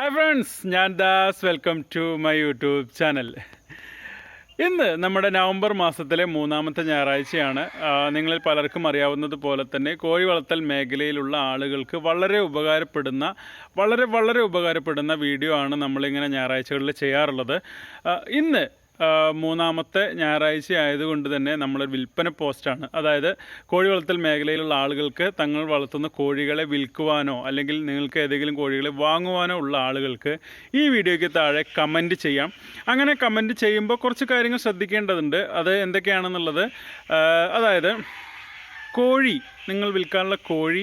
Hi friends ഞാൻ Das. Welcome to my YouTube channel ഇന്ന് നമ്മുടെ നവംബർ മാസത്തിലെ മൂന്നാമത്തെ ഞായറാഴ്ചയാണ്. നിങ്ങളിൽ പലർക്കും അറിയാവുന്നത് പോലെ തന്നെ കോഴി വളർത്തൽ മേഖലയിലുള്ള ആളുകൾക്ക് വളരെ ഉപകാരപ്പെടുന്ന വളരെ വളരെ ഉപകാരപ്പെടുന്ന വീഡിയോ ആണ് നമ്മളിങ്ങനെ ഞായറാഴ്ചകളിൽ ചെയ്യാറുള്ളത്. ഇന്ന് മൂന്നാമത്തെ ഞായറാഴ്ച ആയതുകൊണ്ട് തന്നെ നമ്മൾ വിൽപ്പന പോസ്റ്റാണ്. അതായത് കോഴി വളർത്തൽ മേഖലയിലുള്ള ആളുകൾക്ക് തങ്ങൾ വളർത്തുന്ന കോഴികളെ വിൽക്കുവാനോ അല്ലെങ്കിൽ നിങ്ങൾക്ക് ഏതെങ്കിലും കോഴികളെ വാങ്ങുവാനോ ഉള്ള ആളുകൾക്ക് ഈ വീഡിയോയ്ക്ക് താഴെ കമന്റ് ചെയ്യാം. അങ്ങനെ കമന്റ് ചെയ്യുമ്പോൾ കുറച്ച് കാര്യങ്ങൾ ശ്രദ്ധിക്കേണ്ടതുണ്ട്. അത് എന്തൊക്കെയാണെന്നുള്ളത് അതായത് കോഴി നിങ്ങൾ വിൽക്കാനുള്ള കോഴി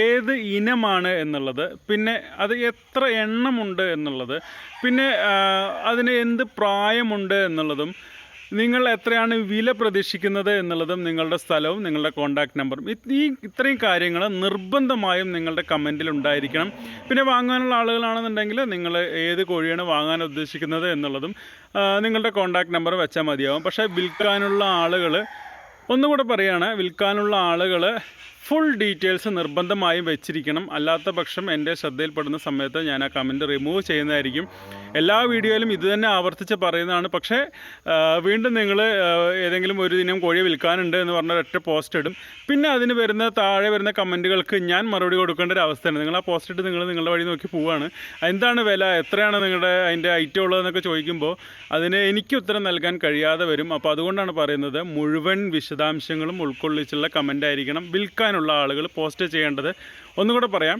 ഏത് ഇനമാണ് എന്നുള്ളത് പിന്നെ അത് എത്ര എണ്ണമുണ്ട് എന്നുള്ളത് പിന്നെ അതിന് എന്ത് പ്രായമുണ്ട് എന്നുള്ളതും നിങ്ങൾ എത്രയാണ് വില പ്രതീക്ഷിക്കുന്നത് എന്നുള്ളതും നിങ്ങളുടെ സ്ഥലവും നിങ്ങളുടെ കോൺടാക്റ്റ് നമ്പറും ഈ ഇത്രയും കാര്യങ്ങൾ നിർബന്ധമായും നിങ്ങളുടെ കമന്റിൽ ഉണ്ടായിരിക്കണം. പിന്നെ വാങ്ങാനുള്ള ആളുകളാണെന്നുണ്ടെങ്കിൽ നിങ്ങൾ ഏത് കോഴിയാണ് വാങ്ങാൻ ഉദ്ദേശിക്കുന്നത് എന്നുള്ളതും നിങ്ങളുടെ കോൺടാക്റ്റ് നമ്പർ വെച്ചാൽ മതിയാവും. പക്ഷേ വിൽക്കാനുള്ള ആളുകൾ ഒന്നുകൂടെ പറയുകയാണ് വിൽക്കാനുള്ള ആളുകൾ ഫുൾ ഡീറ്റെയിൽസ് നിർബന്ധമായും വെച്ചിരിക്കണം. അല്ലാത്ത പക്ഷം എന്റെ ശ്രദ്ധയിൽപ്പെടുന്ന സമയത്ത് ഞാൻ ആ കമന്റ് റിമൂവ് ചെയ്യുന്നതായിരിക്കും. എല്ലാ വീഡിയോയിലും ഇത് തന്നെ ആവർത്തിച്ച് പറയുന്നതാണ്. പക്ഷേ വീണ്ടും നിങ്ങൾ ഏതെങ്കിലും ഒരു ദിനം കോഴിയെ വിൽക്കാനുണ്ട് എന്ന് പറഞ്ഞ ഒറ്റ പോസ്റ്റ് ഇടും. പിന്നെ അതിന് വരുന്ന താഴെ വരുന്ന കമന്റുകൾക്ക് ഞാൻ മറുപടി കൊടുക്കേണ്ട ഒരു അവസ്ഥയാണ്. നിങ്ങൾ ആ പോസ്റ്റ് ഇട്ട് നിങ്ങൾ നിങ്ങളുടെ വഴി നോക്കി പോവുകയാണ് എന്താണ് വില? എത്രയാണ് നിങ്ങളുടെ അതിന്റെ ഐറ്റം ഉള്ളതെന്നൊക്കെ ചോദിക്കുമ്പോൾ അതിന് എനിക്ക് ഉത്തരം നൽകാൻ കഴിയാതെ വരും. അപ്പോൾ അതുകൊണ്ടാണ് പറയുന്നത് മുഴുവൻ വിശദാംശങ്ങളും ഉൾക്കൊള്ളിച്ചുള്ള കമന്റ് ആയിരിക്കണം. വിൽക്കാനുള്ള ആളുകൾ പോസ്റ്റ് ചെയ്യേണ്ടത്. ഒന്നുകൂടെ പറയാം.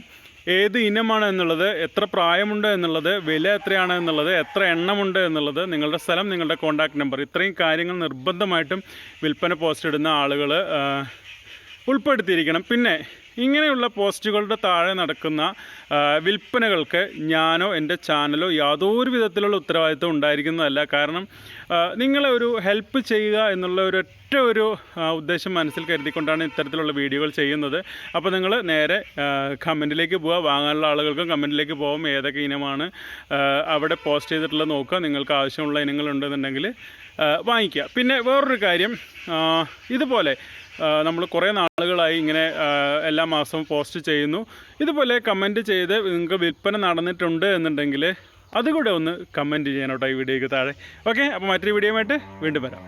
ഏത് ഇനമാണ് എന്നുള്ളത് എത്ര പ്രായമുണ്ട് എന്നുള്ളത് വില എത്രയാണ് എന്നുള്ളത് എത്ര എണ്ണമുണ്ട് എന്നുള്ളത് നിങ്ങളുടെ സ്ഥലം നിങ്ങളുടെ കോൺടാക്ട് നമ്പർ ഇത്രയും കാര്യങ്ങൾ നിർബന്ധമായിട്ടും വിൽപ്പന പോസ്റ്റ് ഇടുന്ന ആളുകൾ ഉൾപ്പെടുത്തിയിരിക്കണം. പിന്നെ ഇങ്ങനെയുള്ള പോസ്റ്റുകളുടെ താഴെ നടക്കുന്ന വിൽപ്പനകൾക്ക് ഞാനോ എന്റെ ചാനലോ യാതൊരു വിധത്തിലുള്ള ഉത്തരവാദിത്വം ഉണ്ടായിരിക്കുന്നതല്ല. കാരണം നിങ്ങളെ ഒരു ഹെൽപ്പ് ചെയ്യുക എന്നുള്ള ഒരു ഒറ്റ ഒരു ഉദ്ദേശം മനസ്സിൽ കരുതിക്കൊണ്ടാണ് ഇത്തരത്തിലുള്ള വീഡിയോകൾ ചെയ്യുന്നത്. അപ്പോൾ നിങ്ങൾ നേരെ കമന്റിലേക്ക് പോവുക. വാങ്ങാനുള്ള ആളുകൾക്കും കമന്റിലേക്ക് പോകും ഏതൊക്കെ ഇനമാണ് അവിടെ പോസ്റ്റ് ചെയ്തിട്ടുള്ളത് നോക്കുക. നിങ്ങൾക്ക് ആവശ്യമുള്ള ഇനങ്ങളുണ്ടെന്നുണ്ടെങ്കിൽ വാങ്ങിക്കുക. പിന്നെ വേറൊരു കാര്യം ഇതുപോലെ നമ്മൾ കുറേ നാളുകളായി ഇങ്ങനെ എല്ലാ മാസവും പോസ്റ്റ് ചെയ്യുന്നു. ഇതുപോലെ കമന്റ് ചെയ്ത് നിങ്ങൾക്ക് വിൽപ്പന നടന്നിട്ടുണ്ട് എന്നുണ്ടെങ്കിൽ അതുകൂടെ ഒന്ന് കമന്റ് ചെയ്യാനോട്ടോ ഈ വീഡിയോയ്ക്ക് താഴെ. ഓക്കെ? അപ്പോൾ മറ്റൊരു വീഡിയോയുമായിട്ട് വീണ്ടും വരാം.